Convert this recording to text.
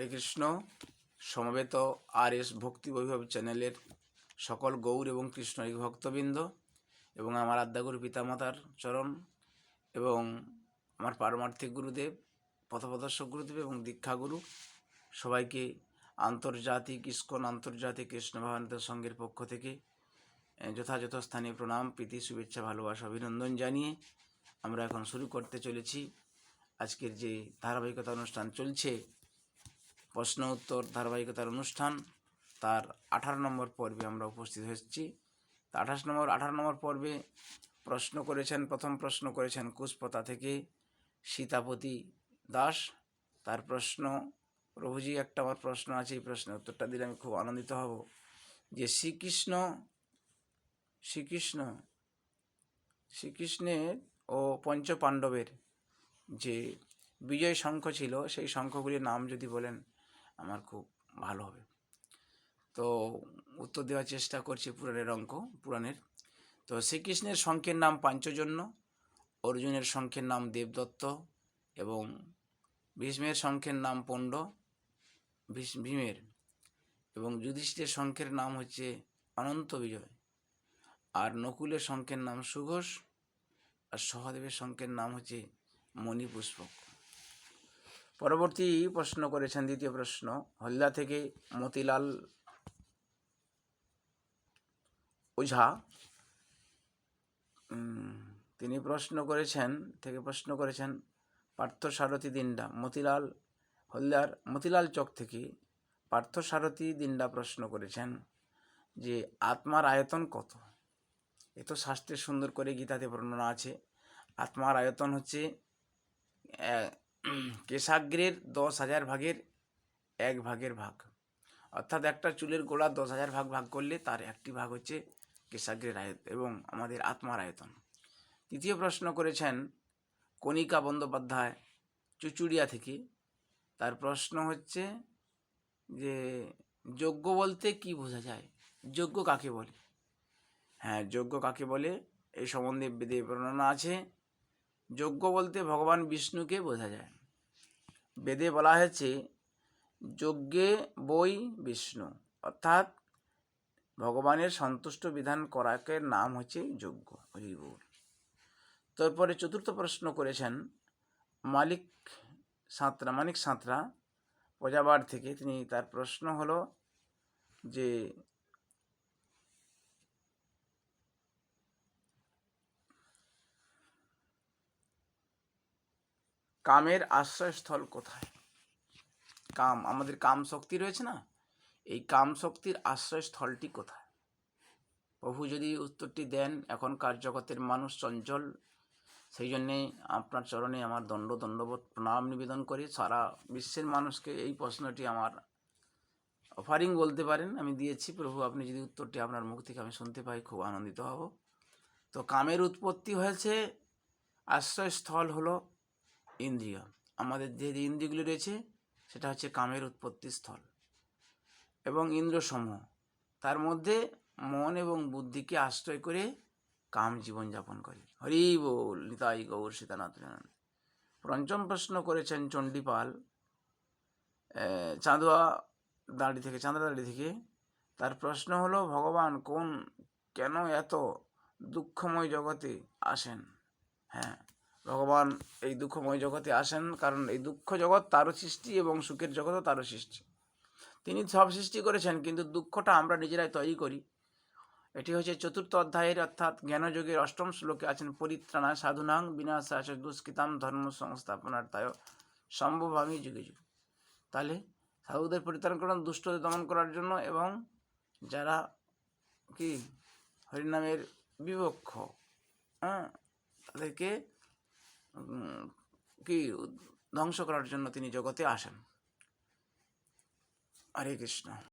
হরে কৃষ্ণ। সমবেত আর এস ভক্তি বৈভব চ্যানেলের সকল গৌর এবং কৃষ্ণরিক ভক্তবৃন্দ এবং আমার আদ্যাগুরু পিতামাতার চরণ এবং আমার পারমার্থিক গুরুদেব, পথপ্রদর্শক গুরুদেব এবং দীক্ষাগুরু সবাইকে আন্তর্জাতিক ইস্কন আন্তর্জাতিক কৃষ্ণ ভবানিত সংঘের পক্ষ থেকে যথাযথ স্থানে প্রণাম, প্রীতি, শুভেচ্ছা, ভালোবাসা, অভিনন্দন জানিয়ে আমরা এখন শুরু করতে চলেছি। আজকের যে ধারাবাহিকতা অনুষ্ঠান চলছে প্রশ্ন উত্তর ধারাবাহিকতার অনুষ্ঠান, তার আঠারো নম্বর পর্বে আমরা উপস্থিত হয়েছি। আঠাশ নম্বর, আঠারো নম্বর পর্বে প্রশ্ন করেছেন, প্রথম প্রশ্ন করেছেন কুশপতা থেকে সীতাপতি দাস। তার প্রশ্ন, প্রভুজি, একটা আমার প্রশ্ন আছে, এই প্রশ্নের উত্তরটা দিলে আমি খুব আনন্দিত হব। যে শ্রীকৃষ্ণ শ্রীকৃষ্ণ, শ্রীকৃষ্ণের ও পঞ্চ পাণ্ডবের যে বিজয় শঙ্খ ছিল, সেই শঙ্খগুলির নাম যদি বলেন আমার খুব ভালো হবে। তো উত্তর দেওয়ার চেষ্টা করছি পুরাণের অঙ্ক, পুরাণের। তো শ্রীকৃষ্ণের শঙ্খের নাম পাঞ্চজন্য, অর্জুনের শঙ্খের নাম দেবদত্ত এবং ভীষ্মের শঙ্খের নাম পণ্ড ভীমের এবং যুধিষ্ঠিরের শঙ্খের নাম হচ্ছে অনন্ত বিজয়। আর নকুলের শঙ্খের নাম সুঘোষ, আর সহদেবের শঙ্খের নাম হচ্ছে মণিপুষ্পক। পরবর্তী প্রশ্ন করেছেন, দ্বিতীয় প্রশ্ন, হলদা থেকে মতিলাল ওঝা। তিনি প্রশ্ন করেছেন, থেকে প্রশ্ন করেছেন পার্থসারথী দিন্ডা, মতিলাল হলদার, মতিলাল চক থেকে পার্থসারথী দিন্ডা প্রশ্ন করেছেন যে, আত্মার আয়তন কত? এ তো শাস্ত্রে সুন্দর করে গীতাতে বর্ণনা আছে। আত্মার আয়তন হচ্ছে কেশাগ্রের দশ হাজার ভাগের এক ভাগের ভাগ। অর্থাৎ একটা চুলের গোড়া দশ হাজার ভাগ ভাগ করলে তার একটি ভাগ হচ্ছে কেশাগ্রের আয়তন এবং আমাদের আত্মার আয়তন। তৃতীয় প্রশ্ন করেছেন কণিকা বন্দ্যোপাধ্যায় চুচুড়িয়া থেকে। তার প্রশ্ন হচ্ছে যে, যোগ্য বলতে কি বোঝা যায়? যোগ্য কাকে বলে? হ্যাঁ যোগ্য কাকে বলে? এই সম্বন্ধে বেদে বর্ণনা আছে। যোগ্য বলতে ভগবান বিষ্ণুকে বোঝা যায়। বেদে বলা হয়েছে, যজ্ঞে বই বিষ্ণু। অর্থাৎ ভগবানের সন্তুষ্ট বিধান করাকে নাম হচ্ছে যজ্ঞ হরিবোল তারপরে চতুর্থ প্রশ্ন করেছেন, মালিক সাঁতরা, মানিক সাঁতরা প্রজাবার থেকে। তিনি তার প্রশ্ন হলো যে কামের আশ্রয়স্থল কোথায়? কাম, আমাদের কাম শক্তি রয়েছে না? এই কাম শক্তির আশ্রয়স্থলটি কোথায়? প্রভু যদি উত্তরটি দেন, এখনকার জগতের মানুষ চঞ্চল। সেই জন্যে আপনার চরণে আমার দণ্ড দণ্ডবোধ প্রণাম নিবেদন করি। সারা বিশ্বের মানুষকে এই প্রশ্নটি আমার অফারিং বলতে পারেন। আমি দিয়েছি। প্রভু, আপনি যদি উত্তরটি আপনার মুখ থেকে আমি শুনতে পাই, খুব আনন্দিত হব। তো কামের উৎপত্তি হয়েছে, আশ্রয়স্থল হলো ইন্দ্রিয়। আমাদের যে ইন্দ্রিয়গুলি রয়েছে, সেটা হচ্ছে কামের উৎপত্তি স্থল এবং ইন্দ্রসমূহ। তার মধ্যে মন এবং বুদ্ধিকে আশ্রয় করে কাম জীবনযাপন করে। হরি বল, নিতাই গৌর সীতানাথ পঞ্চম প্রশ্ন করেছেন চণ্ডীপাল চাঁদুয়া দাঁড়ি থেকে চাঁদা দাঁড়ি থেকে। তার প্রশ্ন হলো, ভগবান কোন, কেন এত দুঃখময় জগতে আসেন? হ্যাঁ। ভগবান এই দুঃখময় জগতে আসেন, কারণ এই দুঃখ জগৎ তারও সৃষ্টি এবং সুখের জগৎও তারও সৃষ্টি। তিনি সব সৃষ্টি করেছেন, কিন্তু দুঃখটা আমরা নিজেরাই তৈরি করি। এটি হচ্ছে চতুর্থ অধ্যায়ের, অর্থাৎ জ্ঞানযোগের অষ্টম শ্লোকে আছেন, পরিত্রাণা সাধুনাং বিনাশাচ দুষ্কৃতাম ধর্ম সংস্থাপনার্থায় সম্ভব আমি যুগে যুগে। তাহলে সাধুদের পরিত্রাণ করেন, দুষ্টদের দমন করার জন্য এবং যারা কি হরিনামের বিপক্ষ হ্যাঁ তাদেরকে কি ধ্বংস করার জন্য তিনি জগতে আসেন। হরে কৃষ্ণ।